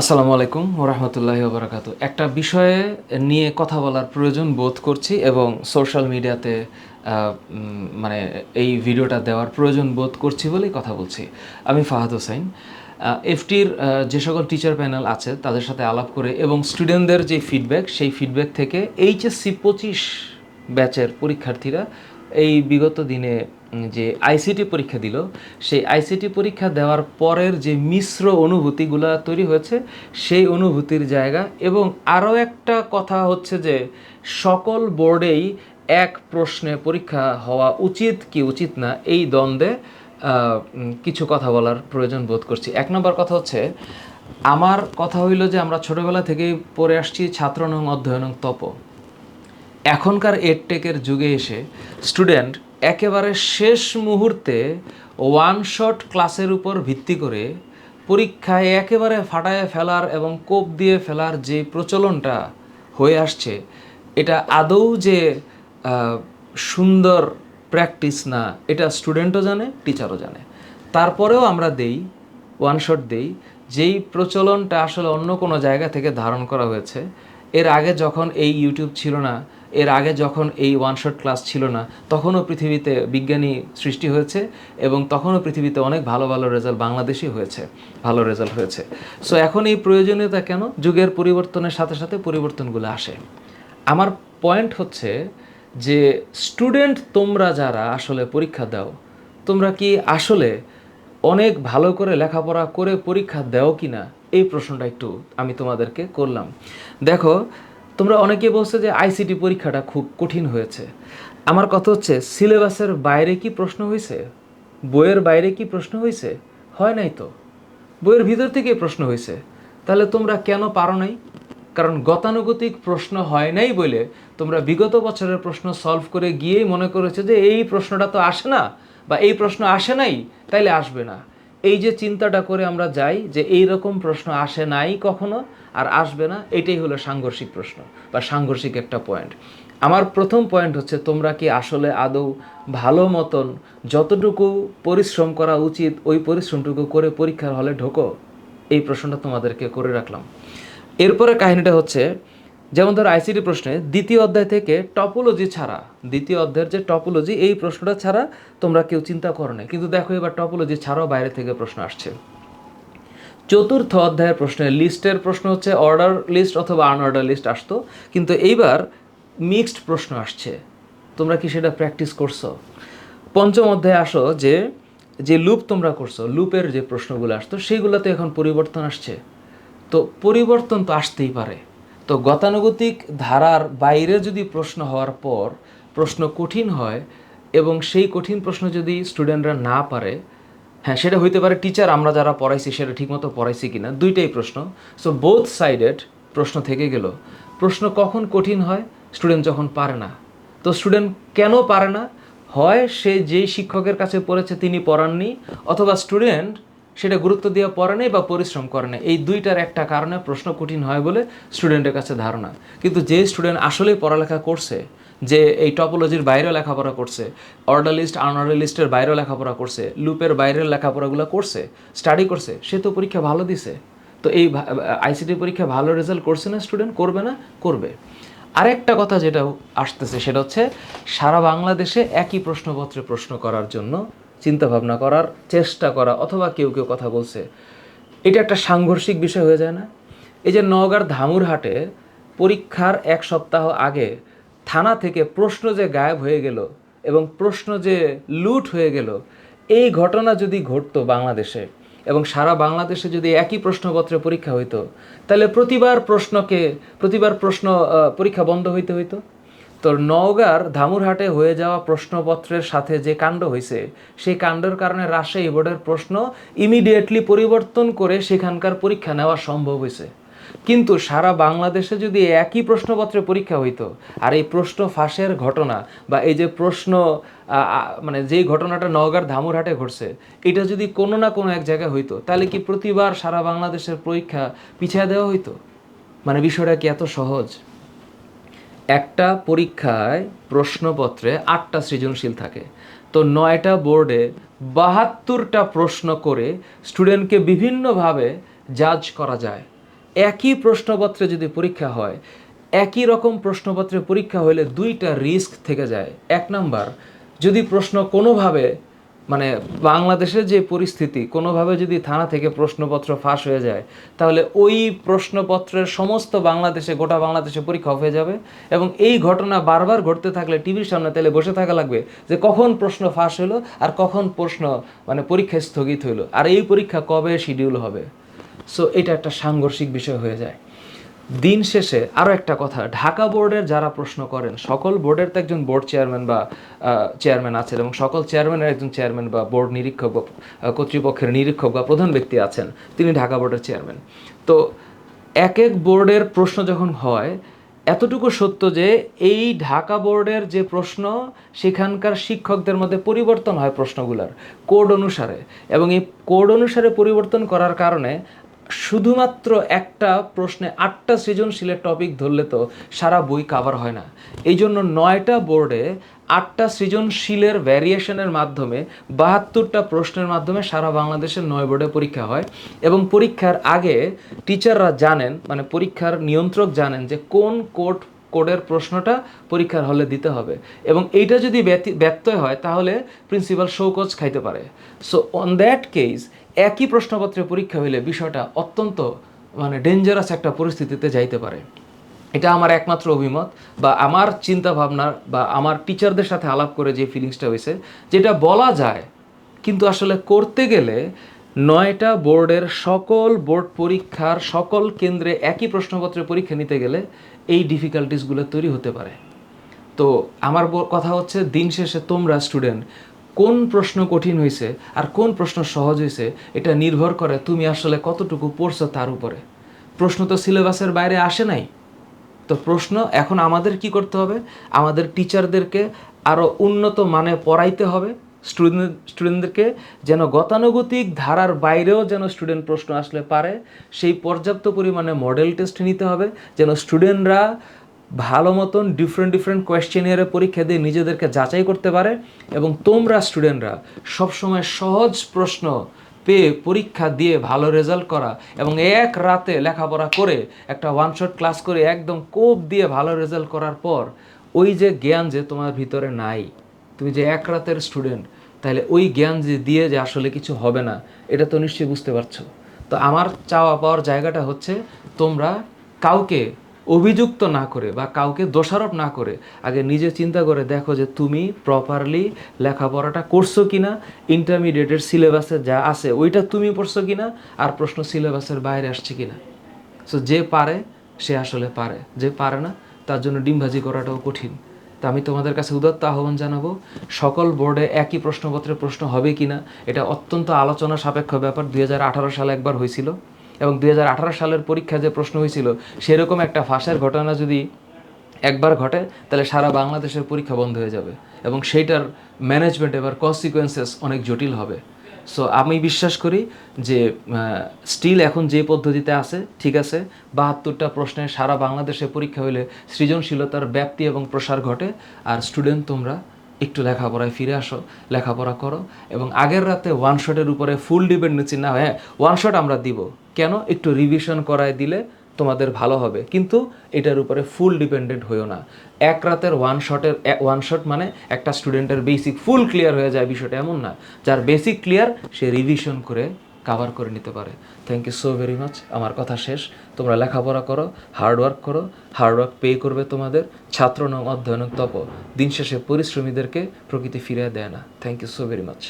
আসসালামু আলাইকুম ওরহামতুল্লাহি ওবরাকাতু। একটা বিষয়ে নিয়ে কথা বলার প্রয়োজন বোধ করছি এবং সোশ্যাল মিডিয়াতে মানে এই ভিডিওটা দেওয়ার প্রয়োজন বোধ করছি বলেই কথা বলছি। আমি ফাহাদ হোসাইন এফটির যে সকল টিচার প্যানেল আছে তাদের সাথে আলাপ করে এবং স্টুডেন্টদের যে ফিডব্যাক সেই ফিডব্যাক থেকে এইচএসসি পঁচিশ ব্যাচের পরীক্ষার্থীরা এই বিগত দিনে যে আইসিটি পরীক্ষা দিল, সেই আইসিটি পরীক্ষা দেওয়ার পরের যে মিশ্র অনুভূতিগুলো তৈরি হয়েছে, সেই অনুভূতির জায়গা এবং আরও একটা কথা হচ্ছে যে সকল বোর্ডেই এক প্রশ্নে পরীক্ষা হওয়া উচিত কি উচিত না, এই দ্বন্দ্বে কিছু কথা বলার প্রয়োজন বোধ করছি। এক নম্বর কথা হচ্ছে, আমার কথা হইল যে আমরা ছোটবেলা থেকেই পড়ে আসছি ছাত্র নং, অধ্যয়ন, তপ। এখনকার এডটেকের যুগে এসে স্টুডেন্ট একেবারে শেষ মুহূর্তে ওয়ান শট ক্লাসের উপর ভিত্তি করে পরীক্ষায় একেবারে ফাটায় ফেলার এবং কোপ দিয়ে ফেলার যে প্রচলনটা হয়ে আসছে, এটা আদৌ যে সুন্দর প্র্যাকটিস না, এটা স্টুডেন্টও জানে টিচারও জানে। তারপরেও আমরা দেই ওয়ান শট দেই, যেই প্রচলনটা আসলে অন্য কোনো জায়গা থেকে ধারণ করা হয়েছে, এর আগে যখন এই ইউটিউব ছিল না এর আগে যখন এই ওয়ান শট ক্লাস ছিল না, তখনও পৃথিবীতে বিজ্ঞানী সৃষ্টি হয়েছে এবং তখনও পৃথিবীতে অনেক ভালো ভালো রেজাল্ট বাংলাদেশই হয়েছে, ভালো রেজাল্ট হয়েছে। সো এখন এই প্রয়োজনীয়তা কেন? যুগের পরিবর্তনের সাথে সাথে পরিবর্তনগুলো আসে। আমার পয়েন্ট হচ্ছে যে স্টুডেন্ট তোমরা যারা আসলে পরীক্ষা দাও, তোমরা কি আসলে অনেক ভালো করে লেখাপড়া করে পরীক্ষা দাও কি না এই প্রশ্নটা একটু আমি তোমাদেরকে করলাম। দেখো তোমরা অনেকে বলছো যে আইসিটি পরীক্ষাটা খুব কঠিন হয়েছে। আমার কথা হচ্ছে, সিলেবাসের বাইরে কি প্রশ্ন হয়েছে? বইয়ের বাইরে কি প্রশ্ন হয়েছে? হয় নাই তো? বইয়ের ভিতর থেকেই প্রশ্ন হয়েছে। তাহলে তোমরা কেন পারো নাই? কারণ গতানুগতিক প্রশ্ন হয় নাই বলে তোমরা বিগত বছরের প্রশ্ন সলভ করে গিয়েই মনে করেছ যে এই প্রশ্নটা তো আসে না বা এই প্রশ্ন আসে নাই, তাইলে আসবে না। এই যে চিন্তাটা করে আমরা যাই যে এই রকম প্রশ্ন আসে নাই কখনো আর আসবে না, এটাই হলো সাংঘর্ষিক প্রশ্ন বা সাংঘর্ষিক একটা পয়েন্ট আমার প্রথম পয়েন্ট হচ্ছে, তোমরা কি আসলে আদৌ ভালো মতন যতটুকু পরিশ্রম করা উচিত, ওই পরিশ্রমটুকু করে পরীক্ষার হলে ঢোকো? এই প্রশ্নটা তোমাদেরকে করে রাখলাম। এরপরে কাহিনীটা হচ্ছে, যেমন ধরো আইসিটি প্রশ্নে, দ্বিতীয় অধ্যায় থেকে টপোলজি ছাড়া, দ্বিতীয় অধ্যায়ের যে টপোলজি এই প্রশ্নটা ছাড়া তোমরা কেউ চিন্তা করো না কিন্তু দেখো এবার টপোলজি ছাড়াও বাইরে থেকে প্রশ্ন আসছে। চতুর্থ অধ্যায়ের প্রশ্নের লিস্টের প্রশ্ন হচ্ছে অর্ডার লিস্ট অথবা আনঅর্ডার লিস্ট আসতো। কিন্তু এইবার মিক্সড প্রশ্ন আসছে। তোমরা কি সেটা প্র্যাকটিস করছ? পঞ্চম অধ্যায়ে আসো যে যে লুপ তোমরা করছ লুপের যে প্রশ্নগুলো আসতো, সেইগুলোতে এখন পরিবর্তন আসছে। তো পরিবর্তন তো আসতেই পারে। তো গতানুগতিক ধারার বাইরে যদি প্রশ্ন হওয়ার পর প্রশ্ন কঠিন হয় এবং সেই কঠিন প্রশ্ন যদি স্টুডেন্টরা না পারে হ্যাঁ সেটা হইতে পারে টিচার আমরা যারা পড়াইছি সেটা ঠিকমতো পড়াইছি কিনা, দুইটাই প্রশ্ন। সো বোথ সাইডেড প্রশ্ন থেকে গেল। প্রশ্ন কখন কঠিন হয়? স্টুডেন্ট যখন পারে না। তো স্টুডেন্ট কেন পারে না? হয় সে যেই শিক্ষকের কাছে পড়েছে তিনি পড়াননি, অথবা স্টুডেন্ট সেটা গুরুত্ব দিয়ে পড়ে নেই বা পরিশ্রম করে না এই দুইটার একটা কারণে প্রশ্ন কঠিন হয় বলে স্টুডেন্টের কাছে ধারণা। কিন্তু যে স্টুডেন্ট আসলেই পড়ালেখা করছে যে এই টপোলজির বাইরেও লেখাপড়া করছে অর্ডার লিস্ট আনঅর্ডার লিস্টের বাইরেও লেখাপড়া করছে লুপের বাইরের লেখাপড়াগুলো করছে স্টাডি করছে, সে তো পরীক্ষা ভালো দিছে। তো এই আইসিটি পরীক্ষা ভালো রেজাল্ট করছে না স্টুডেন্ট করবে না, করবে। আরেকটা কথা যেটা আসতেছে, সেটা হচ্ছে সারা বাংলাদেশে একই প্রশ্নপত্রে প্রশ্ন করার জন্য চিন্তা ভাবনা করার চেষ্টা করা, অথবা কেউ কেউ কথা বলছে। এটা একটা সাংঘর্ষিক বিষয় হয়ে যায় না। এই যে নওগাঁর ধামুরহাটে পরীক্ষার এক সপ্তাহ আগে থানা থেকে প্রশ্ন যে গায়েব হয়ে গেল এবং প্রশ্ন যে লুট হয়ে গেল, এই ঘটনা যদি ঘটতো বাংলাদেশে এবং সারা বাংলাদেশে যদি একই প্রশ্নপত্রে পরীক্ষা হইতো, তাহলে প্রতিবার প্রশ্নকে, প্রতিবার প্রশ্ন পরীক্ষা বন্ধ হইতে হইতো? তো নওগাঁর ধামুরহাটে হয়ে যাওয়া প্রশ্নপত্রের সাথে যে কাণ্ড হয়েছে সেই কাণ্ডের কারণে রাজশাহী বোর্ডের প্রশ্ন ইমিডিয়েটলি পরিবর্তন করে সেখানকার পরীক্ষা নেওয়া সম্ভব হয়েছে কিন্তু সারা বাংলাদেশে যদি একই প্রশ্নপত্রে পরীক্ষা হইতো, আর এই প্রশ্ন ফাঁসের ঘটনা বা এই যে প্রশ্ন মানে যেই ঘটনাটা নওগাঁর ধামুরহাটে ঘটছে, এটা যদি কোনো না কোনো এক জায়গায় হইতো, তাহলে কি প্রতিবার সারা বাংলাদেশের পরীক্ষা পিছিয়ে দেওয়া হইতো? মানে বিষয়টা কি এত সহজ? একটা পরীক্ষায় প্রশ্নপত্রে আটটা সৃজনশীল থাকে। তো নয়টা বোর্ডে বাহাত্তরটা প্রশ্ন করে স্টুডেন্টকে বিভিন্নভাবে জাজ করা যায়। একই প্রশ্নপত্রে যদি পরীক্ষা হয়, একই রকম প্রশ্নপত্রে পরীক্ষা হলে দুইটা রিস্ক থেকে যায়। এক নাম্বার, যদি প্রশ্ন কোনোভাবে মানে বাংলাদেশের যে পরিস্থিতি, কোনোভাবে যদি থানা থেকে প্রশ্নপত্র ফাঁস হয়ে যায়, তাহলে ওই প্রশ্নপত্রের সমস্ত বাংলাদেশে, গোটা বাংলাদেশে পরীক্ষা হয়ে যাবে এবং এই ঘটনা বারবার ঘটতে থাকলে টিভির সামনে তাহলে বসে থাকা লাগবে যে কখন প্রশ্ন ফাঁস হলো আর কখন প্রশ্ন মানে পরীক্ষা স্থগিত হইল আর এই পরীক্ষা কবে শিডিউল হবে? সো এটা একটা সাংঘর্ষিক বিষয় হয়ে যায়। দিন শেষে আরও একটা কথা, ঢাকা বোর্ডের যারা প্রশ্ন করেন, সকল বোর্ডের তো একজন বোর্ড চেয়ারম্যান বা চেয়ারম্যান আছেন এবং সকল চেয়ারম্যানের একজন চেয়ারম্যান বা বোর্ড নিরীক্ষক বা কর্তৃপক্ষের নিরীক্ষক বা প্রধান ব্যক্তি আছেন, তিনি ঢাকা বোর্ডের চেয়ারম্যান। তো, এক এক বোর্ডের প্রশ্ন যখন হয়, এতটুকু সত্য যে এই ঢাকা বোর্ডের যে প্রশ্ন, সেখানকার শিক্ষকদের মধ্যে পরিবর্তন হয় প্রশ্নগুলোর, কোড অনুসারে। এবং এই কোড অনুসারে পরিবর্তন করার কারণে শুধুমাত্র একটা প্রশ্নে আটটা সৃজনশীলের টপিক ধরলে তো সারা বই কাভার হয় না। এই জন্য নয়টা বোর্ডে আটটা সৃজনশীলের ভ্যারিয়েশনের মাধ্যমে, বাহাত্তরটা প্রশ্নের মাধ্যমে সারা বাংলাদেশের নয় বোর্ডে পরীক্ষা হয় এবং পরীক্ষার আগে টিচাররা জানেন মানে পরীক্ষার নিয়ন্ত্রক জানেন যে কোন কোড কোডের প্রশ্নটা পরীক্ষার হলে দিতে হবে। এবং এইটা যদি ব্যতি- ব্যত্যয় হয় তাহলে প্রিন্সিপাল শৌকজ খাইতে পারে। সো অন দ্যাট কেস একই প্রশ্নপত্রে পরীক্ষা হইলে বিষয়টা অত্যন্ত মানে ডেঞ্জারাস একটা পরিস্থিতিতে যাইতে পারে। এটা আমার একমাত্র অভিমত বা আমার চিন্তা ভাবনা বা আমার টিচারদের সাথে আলাপ করে যে ফিলিংসটা হয়েছে যেটা বলা যায়, কিন্তু আসলে করতে গেলে নয়টা বোর্ডের সকল বোর্ড পরীক্ষার সকল কেন্দ্রে একই প্রশ্নপত্রে পরীক্ষা নিতে গেলে এই ডিফিকাল্টিসগুলো তৈরি হতে পারে। তো আমার কথা হচ্ছে, দিন শেষে তোমরা স্টুডেন্ট কোন প্রশ্ন কঠিন হয়েছে আর কোন প্রশ্ন সহজ হয়েছে এটা নির্ভর করে তুমি আসলে কতটুকু পড়ছো তার উপরে। প্রশ্ন তো সিলেবাসের বাইরে আসে নাই। তো প্রশ্ন এখন আমাদের কি করতে হবে? আমাদের টিচারদেরকে আরও উন্নত মানে পড়াইতে হবে। স্টুডেন্ট স্টুডেন্টদেরকে যেন গতানুগতিক ধারার বাইরেও যেন স্টুডেন্ট প্রশ্ন আসলে পারে, সেই পর্যাপ্ত পরিমাণে মডেল টেস্ট নিতে হবে, যেন স্টুডেন্টরা ভালো মতন ডিফারেন্ট ডিফারেন্ট কোয়েশ্চেনিয়ারে পরীক্ষা দিয়ে নিজেদেরকে যাচাই করতে পারে এবং তোমরা স্টুডেন্টরা সবসময় সহজ প্রশ্ন পেয়ে পরীক্ষা দিয়ে ভালো রেজাল্ট করা এবং এক রাতে লেখাপড়া করে একটা ওয়ান শট ক্লাস করে একদম কোপ দিয়ে ভালো রেজাল্ট করার পর ওই যে জ্ঞান যে তোমার ভিতরে নাই, তুমি যে এক রাতের স্টুডেন্ট তাহলে ওই জ্ঞান যে দিয়ে যে আসলে কিছু হবে না, এটা তো নিশ্চয়ই বুঝতে পারছ। তো আমার চাওয়া পাওয়ার জায়গাটা হচ্ছে তোমরা কাউকে অভিযুক্ত না করে বা কাউকে দোষারোপ না করে আগে নিজে চিন্তা করে দেখো যে তুমি প্রপারলি লেখাপড়াটা করছ কি না ইন্টারমিডিয়েটের সিলেবাসে যা আছে ওইটা তুমি পড়ছো কি না আর প্রশ্ন সিলেবাসের বাইরে আসছে কি না সো যে পারে, সে আসলে পারে। যে পারে না, তার জন্য ডিমভাজি করাটাও কঠিন। তা আমি তোমাদের কাছে উদাত্ত আহ্বান জানাব, সকল বোর্ডে একই প্রশ্নপত্রের প্রশ্ন হবে কিনা, এটা অত্যন্ত আলোচনা সাপেক্ষ ব্যাপার। দু হাজার আঠারো সালে একবার হয়েছিল। এবং দু হাজার আঠারো সালের পরীক্ষা যে প্রশ্ন হয়েছিল, সেরকম একটা ফাঁসের ঘটনা যদি একবার ঘটে, তাহলে সারা বাংলাদেশের পরীক্ষা বন্ধ হয়ে যাবে এবং সেইটার ম্যানেজমেন্ট এবার কনসিকোয়েন্সেস অনেক জটিল হবে। সো আমি বিশ্বাস করি যে স্টিল এখন যে পদ্ধতিতে আছে, ঠিক আছে, বাহাত্তরটা প্রশ্নে সারা বাংলাদেশে পরীক্ষা হইলে সৃজনশীলতার ব্যাপ্তি এবং প্রসার ঘটে। আর স্টুডেন্ট তোমরা একটু লেখাপড়ায় ফিরে আসো, লেখাপড়া করো এবং আগের রাতে ওয়ান শটের উপরে ফুল ডিপেন্ডেন্সি না হ্যাঁ ওয়ান শট আমরা দিব। কেন একটু রিভিশন করায় দিলে তোমাদের ভালো হবে? কিন্তু এটার উপরে ফুল ডিপেন্ডেন্ট হইও না। এক রাতের ওয়ান শটের ওয়ান শট মানে একটা স্টুডেন্টের বেসিক ফুল ক্লিয়ার হয়ে যায় বিষয়টা এমন না। যার বেসিক ক্লিয়ার সে রিভিশন করে কাভার করে নিতে পারে। Thank you so very much আমার কথা শেষ। তোমরা লেখাপড়া করো হার্ডওয়ার্ক করো। হার্ডওয়ার্ক পে করবে তোমাদের। ছাত্র নং অধ্যয়ন তপ। দিন শেষে পরিশ্রমীদেরকে প্রকৃতি ফিরিয়ে দেয় না। Thank you so very much